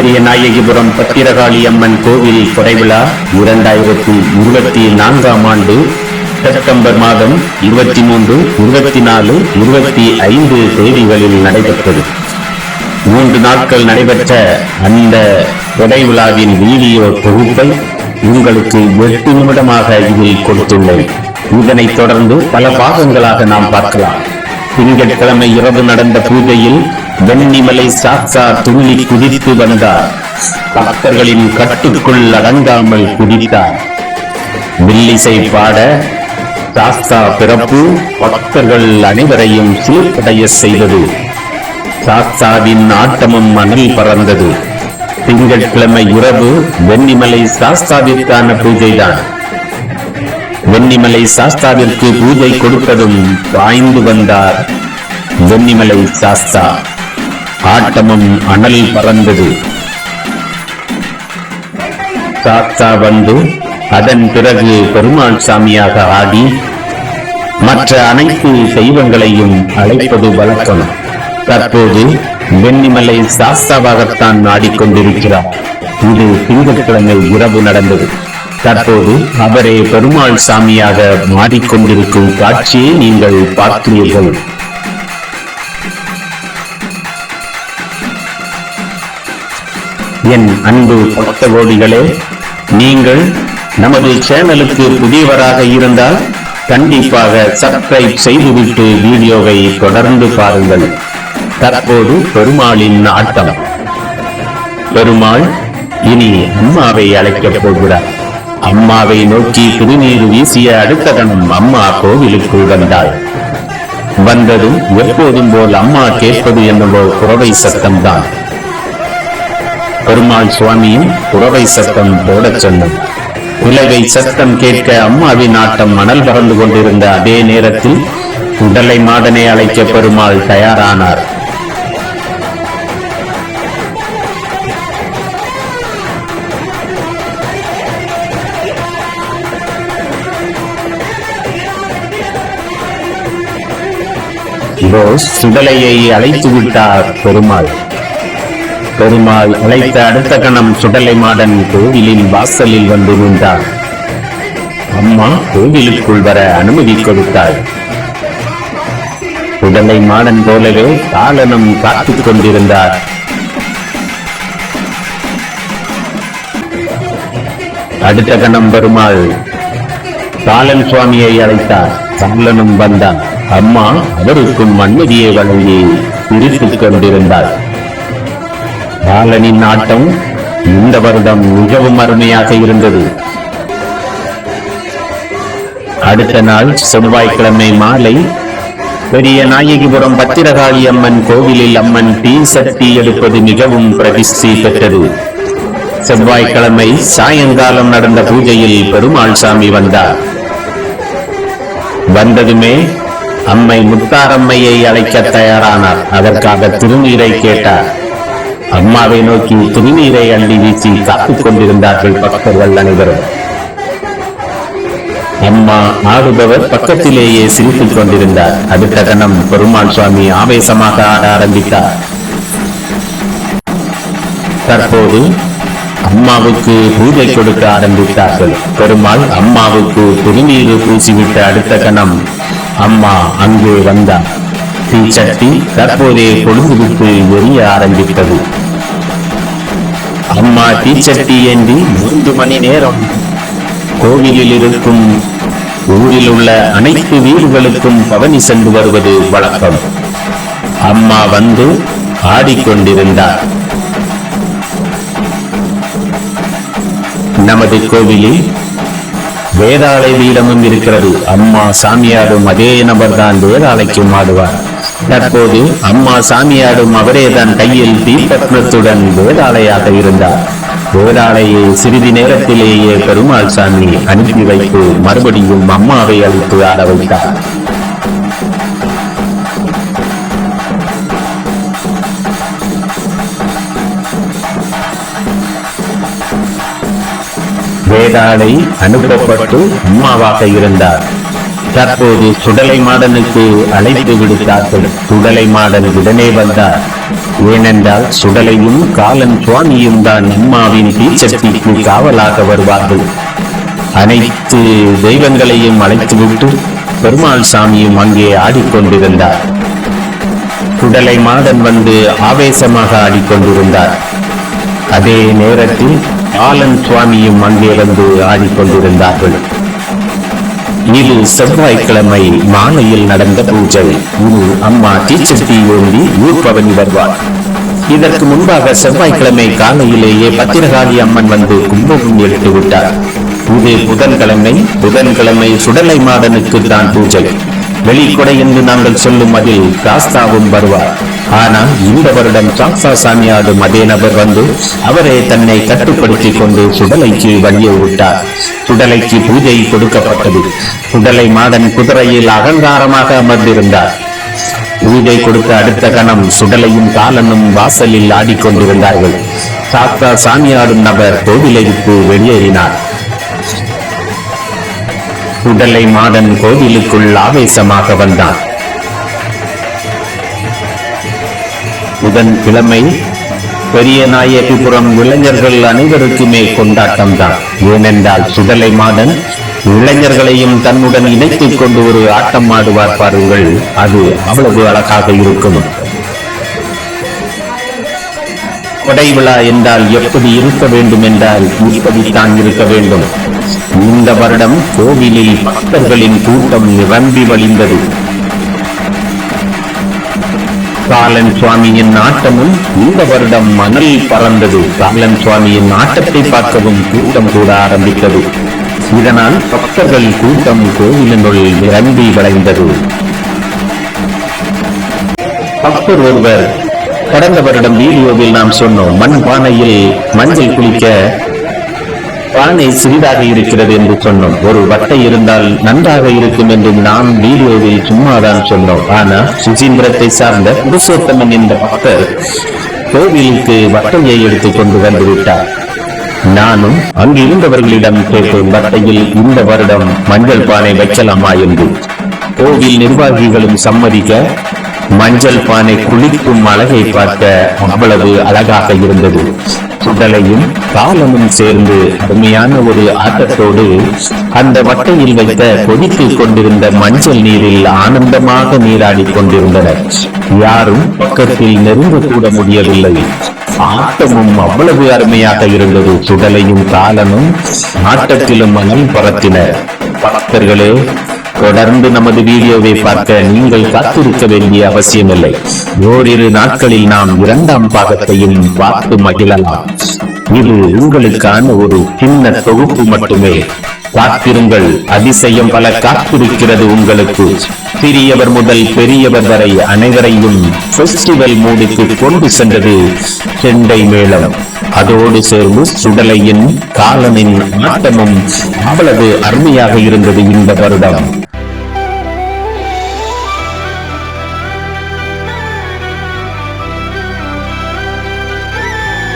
பெரிய நாயகிபுரம் பத்திரகாளி அம்மன் கோவில் கொடைவிழா இரண்டாயிரத்தி இருபத்தி நான்காம் ஆண்டு செப்டம்பர் மாதம் இருபத்தி மூன்று இருபத்தி நாலு இருபத்தி ஐந்து தேதிகளில் நடைபெற்றது. மூன்று நாட்கள் நடைபெற்ற அந்த கொடை விழாவின் வீடியோ தொகுப்பை உங்களுக்கு எட்டு நிமிடமாக இதில் கொடுத்துள்ளேன். இதனைத் தொடர்ந்து பல பாகங்களாக நாம் பார்க்கலாம். திங்கட்கிழமை இரவு நடந்த பூஜையில் வெண்ணிமலை சாஸ்தா துள்ளி குதித்து வந்தார். பக்தர்களின் கட்டுக்குள் அடங்காமல் குதித்தார். வில்லிசை பாட சாஸ்தா பிறப்பு பக்தர்கள் அனைவரையும் சீர்படைய செய்தது. சாஸ்தாவின் ஆட்டமும் மணல் பறந்தது. திங்கட்கிழமை இரவு வெண்ணிமலை சாஸ்தாவிற்கான பூஜைதான். வெண்ணிமலை சாஸ்தாவிற்கு பூஜை கொடுத்ததும் பாய்ந்து வந்தார் வெண்ணிமலை சாஸ்தா ஆட்டமும் அனல் பறந்தது. தாத்தா வந்து அதன் பிறகு பெருமாள் சாமியாக ஆடி மற்ற அனைத்து தெய்வங்களையும் அழைப்பது வழக்கம். தற்போது வெண்ணிமலை சாஸ்தாவாகத்தான் ஆடிக்கொண்டிருக்கிறார். இது திங்கட்கிழமை இரவு நடந்தது. தற்போது அவரே பெருமாள் சாமியாக மாறிக்கொண்டிருக்கும் காட்சியை நீங்கள் பார்க்கிறீர்கள் என் அன்பு பக்தகோடிகளே நீங்கள் நமது சேனலுக்கு புதியவராக இருந்தால் கண்டிப்பாக சப்ஸ்கிரைப் செய்துவிட்டு வீடியோவை தொடர்ந்து பாருங்கள். தற்போது பெருமாளின் ஆட்டம். பெருமாள் இனி அம்மாவை அழைக்கப் போகிறார். அம்மாவை நோக்கி திருநீர் வீசிய அடுத்த கணம் அம்மா கோவிலுக்குள் வந்தாள். வந்ததும் எப்போதும் போல் அம்மா கேட்பது என்னவோ குறவை சத்தம்தான். பெருமாள் சுவாமியும் புறவை சத்தம் போடச் சொன்னது உலகை சத்தம் கேட்க அம்மாவின் ஆட்டம் மணல் பறந்து கொண்டிருந்த அதே நேரத்தில் உடலை மாடனை அழைக்க பெருமாள் தயாரானார். இதோ சுடலையை அழைத்து விட்டார் பெருமாள். பெருமாள் அழைத்த அடுத்த கணம் சுடலை மாடன் கோவிலின் வாசலில் வந்து நின்றார். அம்மா கோவிலுக்குள் வர அனுமதி கொடுத்தாள். சுடலை மாடன் போலவே காலனும் காத்துக் கொண்டிருந்தார். அடுத்த கணம் பெருமாள் காலன் சுவாமியை அழைத்தார். காலனும் வந்தான். அம்மா அவருக்கும் அனுமதியை வழங்கி பிரித்துக் கொண்டிருந்தார். பாலனின் ஆட்டம் இந்த வருடம் மிகவும் அருமையாக இருந்தது. அடுத்த நாள் செவ்வாய்க்கிழமை மாலை பெரிய நாயகிபுரம் பத்திரகாளி அம்மன் கோவிலில் அம்மன் தீ சக்தி எடுப்பது மிகவும் பிரதிஷ்டி பெற்றது. செவ்வாய்க்கிழமை சாயங்காலம் நடந்த பூஜையில் பெருமாள் சாமி வந்தார். வந்ததுமே அம்மை முத்தாரம்மையை அழைக்க தயாரானார். அதற்காக திருநீரை கேட்டார். அம்மாவை நோக்கி திருநீரை அள்ளி வீசி காத்துக் கொண்டிருந்தார்கள் பக்தர்கள் அனைவரும். அம்மா ஆடுபவர் பக்கத்திலேயே சிரித்துக் கொண்டிருந்தார். அடுத்த கணம் பெருமாள் சுவாமி ஆவேசமாக ஆட ஆரம்பித்தார். தற்போது அம்மாவுக்கு பூஜை கொடுக்க ஆரம்பித்தார்கள். பெருமாள் அம்மாவுக்கு திருநீரு பூசிவிட்ட அடுத்த கணம் அம்மா அங்கே வந்தார். தீச்சட்டி தற்போதே பொழுதுவிட்டு எரிய ஆரம்பித்தது. அம்மா தீச்சட்டி ஏந்தி மூன்று மணி நேரம் கோவிலில் இருக்கும் ஊரில் உள்ள அனைத்து வீடுகளுக்கும் பவனி சென்று வருவது வழக்கம். அம்மா வந்து ஆடிக்கொண்டிருந்தார். நமது கோவிலில் வேதாளை பீடமும் இருக்கிறது. அம்மா சாமியாரும் அதே நபர்தான் வேதாளைக்கும் ஆடுவார். தற்போது அம்மா சாமியாடும் அவரே தன் கையில் தீபத்மத்துடன் வேதாளையாக இருந்தார். வேதாளையை சிறிது நேரத்திலேயே பெருமாள் சாமி அனுப்பி வைத்து மறுபடியும் அம்மாவை அழைத்து ஆட வைத்தார். வேதாளை அனுப்பப்பட்டு அம்மாவாக இருந்தார். தற்போது சுடலை மாடனுக்கு அழைப்பு விடுத்தார்கள். சுடலை மாடன் உடனே வந்தார். ஏனென்றால் சுடலையும் காலன் சுவாமியும் தான் அம்மாவின் தீச்சக்திக்கு காவலாக வருவார்கள். அனைத்து தெய்வங்களையும் அழைத்துவிட்டு பெருமாள் சாமியும் அங்கே ஆடிக்கொண்டிருந்தார். சுடலை மாடன் வந்து ஆவேசமாக ஆடிக்கொண்டிருந்தார். அதே நேரத்தில் காலன் சுவாமியும் அங்கே வந்து ஆடிக்கொண்டிருந்தார்கள். இது செவ்வாய்க்கிழமை மாலையில் நடந்த பூஜை. இது அம்மா தீச்சட்டி ஓந்தி ஊர்பவனி வருவார். இதற்கு முன்பாக செவ்வாய்க்கிழமை காலையிலேயே பத்திரகாளி அம்மன் வந்து கும்பகம் எடுத்து விட்டார். இது புதன்கிழமை புதன்கிழமை சுடலை மாடனுக்கு தான் பூஜை. வெளிக்கொடை என்று நாங்கள் சொல்லும் அதில் காஸ்தாவும் வருவார். ஆனால் இந்த வருடம் சாக்சா சாமியாடும் அதே நபர் வந்து அவரே தன்னை கட்டுப்படுத்திக் கொண்டு சுடலைக்கு வழியை விட்டார் சுடலைக்கு பூஜை கொடுக்கப்பட்டது. குடலை மாடன் குதிரையில் அகங்காரமாக அமர்ந்திருந்தார். பூஜை கொடுத்த அடுத்த கணம் சுடலையும் காலனும் வாசலில் ஆடிக்கொண்டிருந்தார்கள். தாத்தா சாமியாடும் நபர் கோவிலை விட்டு வெளியேறினார். உடலை மாடன் கோவிலுக்குள் ஆவேசமாக வந்தான். புதன்கிழமை பெரிய நாயகிபுரம் இளைஞர்கள் அனைவருக்குமே கொண்டாட்டம் தான் ஏனென்றால் சுடலை மாடன் இளைஞர்களையும் தன்னுடன் இணைத்துக் கொண்டு ஒரு ஆட்டம் ஆடுவார் பாருங்கள். அது அவ்வளவு அழகாக இருக்கும். கொடை விழா என்றால் எப்படி இருக்க வேண்டும் என்றால் இப்படித்தான் இருக்க வேண்டும். இந்த வருடம் கோவிலில் பக்தர்களின் கூட்டம் நிரம்பி வழிந்தது. சாலன் சுவாமியின் ஆட்டமும் இந்த வருடம் மணல் பறந்தது. சாலன் சுவாமியின் ஆட்டத்தை பார்க்கவும் கூட்டம் கூட ஆரம்பித்தது. இதனால் பக்தர்கள் கூட்டம் கோவிலினுள் நிரம்பி வளைந்தது. பக்தர் ஒருவர் கடந்த வருடம் வீடியோவில் நாம் சொன்னோம் மண் பானையில் மஞ்சள் குளிக்க பானை சிறிதாக இருக்கிறது என்று சொன்னோம். ஒரு வட்டை இருந்தால் நன்றாக இருக்கும் என்று நாம் வீடியோவில் சும்மாதான் சொன்னோம். ஆனால் சுசீந்திரத்தை சார்ந்த புருஷோத்தமன் என்ற பக்தர் கோவிலுக்கு வட்டையை எடுத்துக் கொண்டு வந்து விட்டார். நானும் அங்கு இருந்தவர்களிடம் கேட்டேன் வட்டையில் இந்த வருடம் மஞ்சள் பானை வைக்கலாமா என்று? கோவில் நிர்வாகிகளும் சம்மதிக்க மஞ்சள் பானை குளிக்கும் அழகை பார்க்க அவ்வளவு அழகாக இருந்தது. சுடலையும் காலமும் சேர்ந்து அருமையான ஒரு ஆட்டத்தோடு அந்த வட்டையில் வைத்த கொதித்துக் கொண்டிருந்த மஞ்சள் நீரில் ஆனந்தமாக நீராடிக் கொண்டிருந்தனர். யாரும் பக்கத்தில் நெருங்க கூட முடியவில்லை. ஆட்டமும் அவ்வளவு அருமையாக இருந்தது. சுடலையும் காலனும் ஆட்டத்திலும் மனம் பரத்தினர் பக்தர்களே தொடர்ந்து நமது வீடியோவை பார்க்க நீங்கள் காத்திருக்க வேண்டிய அவசியமில்லை. ஓரிரு நாட்களில் நாம் இரண்டாம் பாகத்தையும் பார்த்து மகிழலாம். இது உங்களுக்கான ஒரு சின்ன தொகுப்பு மட்டுமே. காத்திருங்கள். அதிசயம் பல காத்திருக்கிறது உங்களுக்கு. சிறியவர் முதல் பெரியவர் வரை அனைவரையும் ஃபெஸ்டிவல் மூடுக்கு கொண்டு சென்றது செண்டை மேளம். அதோடு சேர்ந்து சுடலையின் காலனின் ஆட்டமும் அவ்வளவு அருமையாக இருந்தது இந்த வருடம்.